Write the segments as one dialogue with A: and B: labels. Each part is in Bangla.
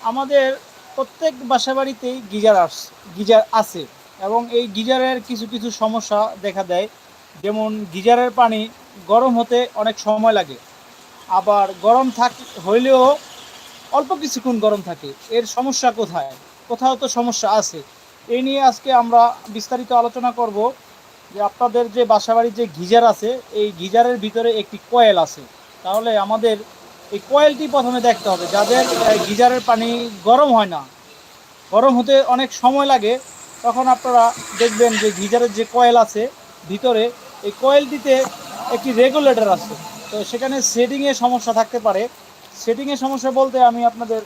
A: আমাদের প্রত্যেক বাসা বাড়িতেই গিজার আস, গিজার আছে এবং এই গিজারের কিছু কিছু সমস্যা দেখা দেয়। যেমন গিজারের পানি গরম হতে অনেক সময় লাগে। আবার গরম থাক, হইলেও অল্প কিছুক্ষণ গরম থাকে। এর সমস্যা কোথায়? কোথাও তো সমস্যা আছে। এই নিয়ে আজকে আমরা বিস্তারিত আলোচনা করব যে আপনাদের যে বাসাবাড়ির যে গিজার আছে, এই গিজারের ভিতরে একটি কয়েল আছে। তাহলে আমাদের এই কয়েলটি প্রথমে দেখতে হবে। যাদের গিজারের পানি গরম হয় না, গরম হতে অনেক সময় লাগে, তখন আপনারা দেখবেন যে গিজারের যে কয়েল আছে ভিতরে, এই কয়েলটিতে একটি রেগুলেটর আছে। তো সেখানে সেটিংয়ে সমস্যা থাকতে পারে। সেটিংয়ে সমস্যা বলতে আমি আপনাদের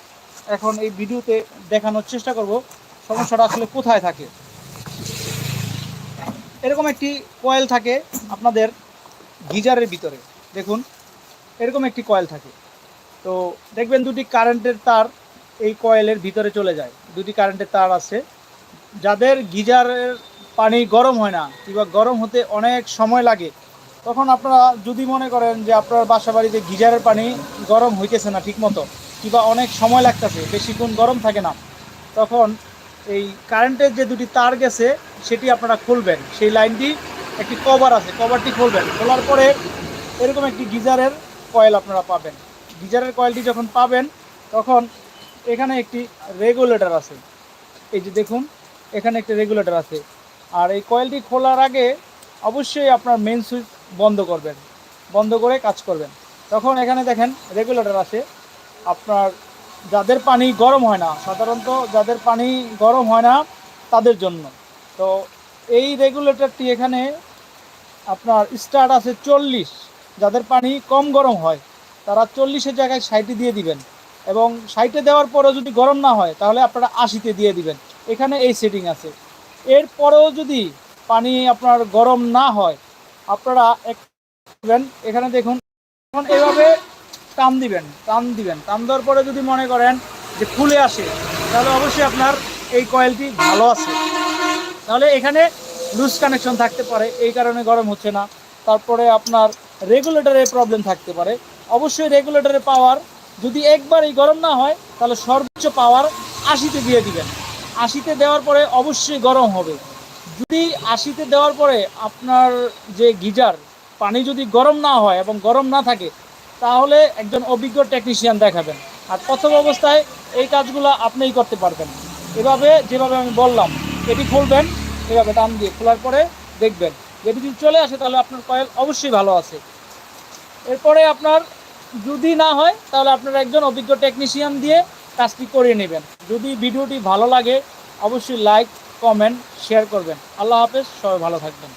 A: এখন এই ভিডিওতে দেখানোর চেষ্টা করব, সমস্যাটা আসলে কোথায় থাকে। এরকম একটি কয়েল থাকে আপনাদের গিজারের ভিতরে। দেখুন, এরকম একটি কয়েল থাকে। তো দেখবেন দুটি কারেন্টের তার এই কয়েলের ভিতরে চলে যায়। দুটি কারেন্টের তার আছে। যাদের গিজারের পানি গরম হয় না কিংবা গরম হতে অনেক সময় লাগে, তখন আপনারা যদি মনে করেন যে আপনার বাসা বাড়িতে গিজারের পানি গরম হইতেছে না ঠিকমতো, কিংবা অনেক সময় লাগতেছে, বেশিক্ষণ গরম থাকে না, তখন এই কারেন্টের যে দুটি তার গেছে, সেটি আপনারা খুলবেন। সেই লাইনটি একটি কভার আছে কভারটি খুলবেন। খোলার পরে এরকম একটি গিজারের কয়েল আপনারা পাবেন। গিজারের কয়েলটি যখন পাবেন, তখন এখানে একটি রেগুলেটর আছে। এই যে দেখুন, এখানে একটি রেগুলেটর আছে। আর এই কয়েলটি খোলার আগে অবশ্যই আপনার মেন সুইচ বন্ধ করবেন, বন্ধ করে কাজ করবেন। তখন এখানে দেখেন রেগুলেটর আছে। আপনার যাদের পানি গরম হয় না, সাধারণত যাদের পানি গরম হয় না, তাদের জন্য। তো এই রেগুলেটরটি এখানে আপনার স্টার্ট আছে চল্লিশ। যাদের পানি কম গরম হয় তারা চল্লিশের জায়গায় ষাটে দিয়ে দিবেন। এবং ষাটে দেওয়ার পরেও যদি গরম না হয়, তাহলে আপনারা আশিতে দিয়ে দিবেন। এখানে এই সেটিং আছে। এরপরেও যদি পানি আপনার গরম না হয়, আপনারা এক এখানে দেখুন, এখন এভাবে টান দিবেন টান দিবেন। টান দেওয়ার পরে যদি মনে করেন যে খুলে আসে, তাহলে অবশ্যই আপনার এই কয়েলটি ভালো আছে। তাহলে এখানে লুজ কানেকশন থাকতে পারে, এই কারণে গরম হচ্ছে না। তারপরে আপনার রেগুলেটরে প্রবলেম থাকতে পারে। অবশ্যই রেগুলেটরের পাওয়ার যদি একবারই গরম না হয়, তাহলে সর্বোচ্চ পাওয়ার আশিতে দিয়ে দিবেন। আশিতে দেওয়ার পরে অবশ্যই গরম হবে। যদি আশিতে দেওয়ার পরে আপনার যে গিজার, পানি যদি গরম না হয় এবং গরম না থাকে, তাহলে একজন অভিজ্ঞ টেকনিশিয়ান দেখাবেন। আর প্রথম অবস্থায় এই কাজগুলো আপনিই করতে পারবেন। এভাবে যেভাবে আমি বললাম, এটি খুলবেন, এভাবে টান দিয়ে খোলার পরে দেখবেন। যদি চলে আসে, তাহলে আপনার কয়েল অবশ্যই ভালো আছে। এরপরে আপনার যদি না হয়, তাহলে আপনার একজন অভিজ্ঞ টেকনিশিয়ান দিয়ে কাজটি করিয়ে নেবেন। যদি ভিডিওটি ভালো লাগে, অবশ্যই লাইক কমেন্ট শেয়ার করবেন। আল্লাহ হাফেজ, সবাই ভালো থাকবেন।